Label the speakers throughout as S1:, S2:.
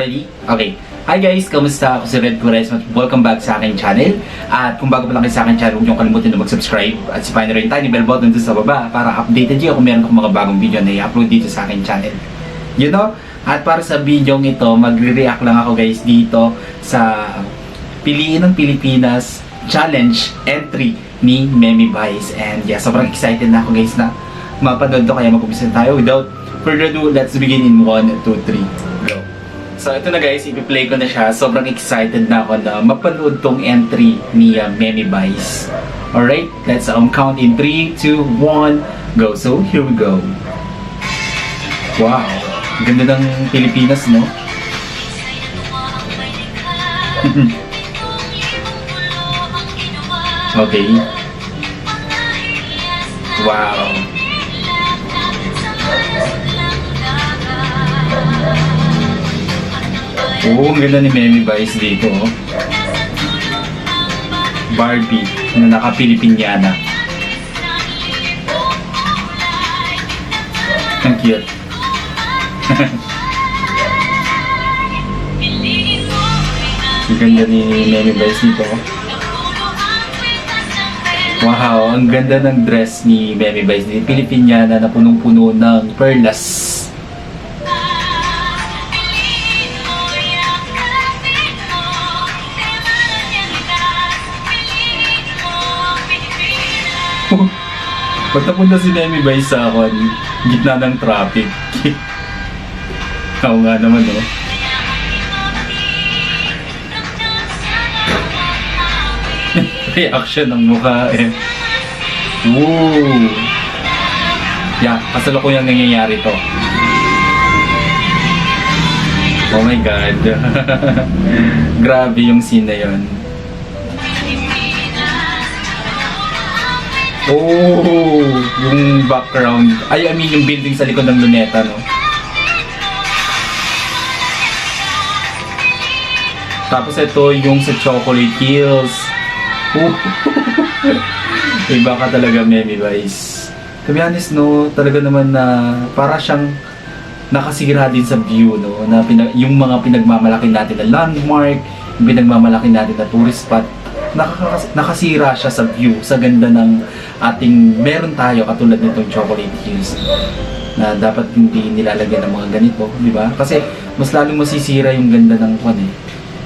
S1: Ready? Okay. Hi guys! Kamusta? Ako si Red at welcome back sa aking channel. At kung bago pa lang kayo sa aking channel, huwag niyong kalimutan na mag-subscribe at sipahin na rin bell button doon sa baba para updated kayo kung meron akong mga bagong video na i-upload dito sa aking channel. You know? At para sa video ito, magre-react lang ako guys dito sa Piliin ng Pilipinas Challenge entry ni Memi Vice. And yeah, sobrang excited na ako guys na mapanood to kaya mag-umpisa tayo. Without further ado, let's begin in 1, 2, 3, go. So ito na guys, ipi-play ko na siya. Sobrang excited na ako na mapanood tong entry ni uh, Memi Vice. Alright, let's um, count in 3, 2, 1, go. So here we go. Wow, ganda ng Pilipinas, no? okay. Wow. Oo, ang ganda ni Memi Vice dito, oh. Barbie na naka-Pilipinyana. Ang cute. ang ganda ni Memi Vice dito, oh. Wow, ang ganda ng dress ni Memi Vice. Pilipinyana na punong-puno ng perlas. Ba't napunta si Nemi Bay sa akin? Gitna ng traffic. Oo nga naman, oh. Reaction ng mukha, eh. Woo! Yeah, kasalukuyang nangyayari to. Oh my God. Grabe yung scene na yun. Oh, yung background. Ay, I mean yung building sa likod ng luneta, no? Tapos ito yung sa Chocolate Hills. Iba ka talaga, Memi Vice. To be honest, no, talaga naman na para siyang nakasira din sa view, no? Na pinag- yung mga pinagmamalaki natin na landmark, yung pinagmamalaki natin na tourist spot, nakakas- nakasira siya sa view, sa ganda ng ating meron tayo katulad nitong Chocolate Hills na dapat hindi nilalagyan ng mga ganito, di ba? Kasi mas lalong masisira yung ganda ng kwan eh,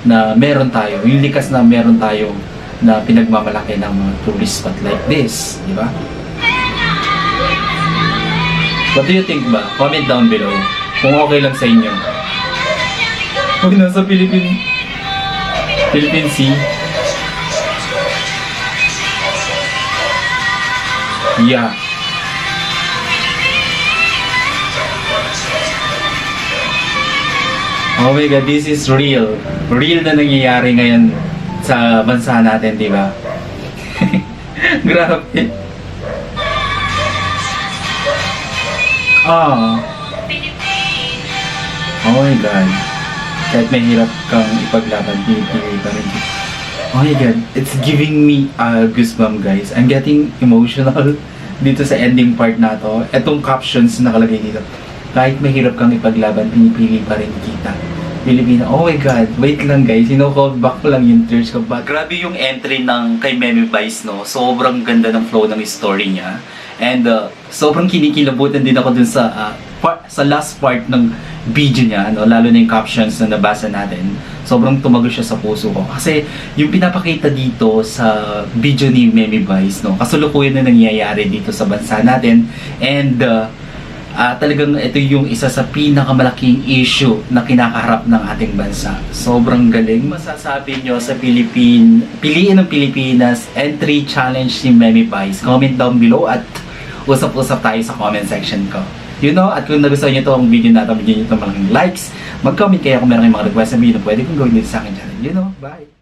S1: na meron tayo, yung likas na meron tayo na pinagmamalaki ng mga tourist spot like this, di ba? What do you think ba? Comment down below kung okay lang sa inyo. Pag nasa Philippine Philippine Sea, Yeah. Oh my God, this is real. Real na nangyayari ngayon sa bansa natin, di ba? Grabe. Ah. Oh my God. Kahit mahirap kang ipaglaban, pinipili pa rin. Oh my God, it's giving me a goosebump guys. I'm getting emotional dito sa ending part na to. Etong captions na nakalagay dito. Kahit mahirap kang ipaglaban, pinipili pa rin kita. Pilipina, oh my God, wait lang guys, sino-hold back lang yung tears ko. But grabe yung entry ng kay Meme Vice, no? Sobrang ganda ng flow ng story niya. And uh, sobrang kinikilabutan din ako dun sa uh, part, sa last part ng video niya, no? lalo na yung captions na nabasa natin. Sobrang tumago siya sa puso ko. Kasi yung pinapakita dito sa video ni Meme Vice, no? kasulukuyan na nangyayari dito sa bansa natin. And uh, Ah, talagang ito yung isa sa pinakamalaking issue na kinakaharap ng ating bansa. Sobrang galing. Masasabi nyo sa Philippine, piliin ng Pilipinas entry challenge ni Memi Vice. Comment down below at usap-usap tayo sa comment section ko. You know, at kung nagustuhan nyo itong video na ito, bigyan nyo itong malaking likes. Mag-comment kayo kung meron kayong mga request na video na pwede kong gawin dito sa akin channel. You know, bye!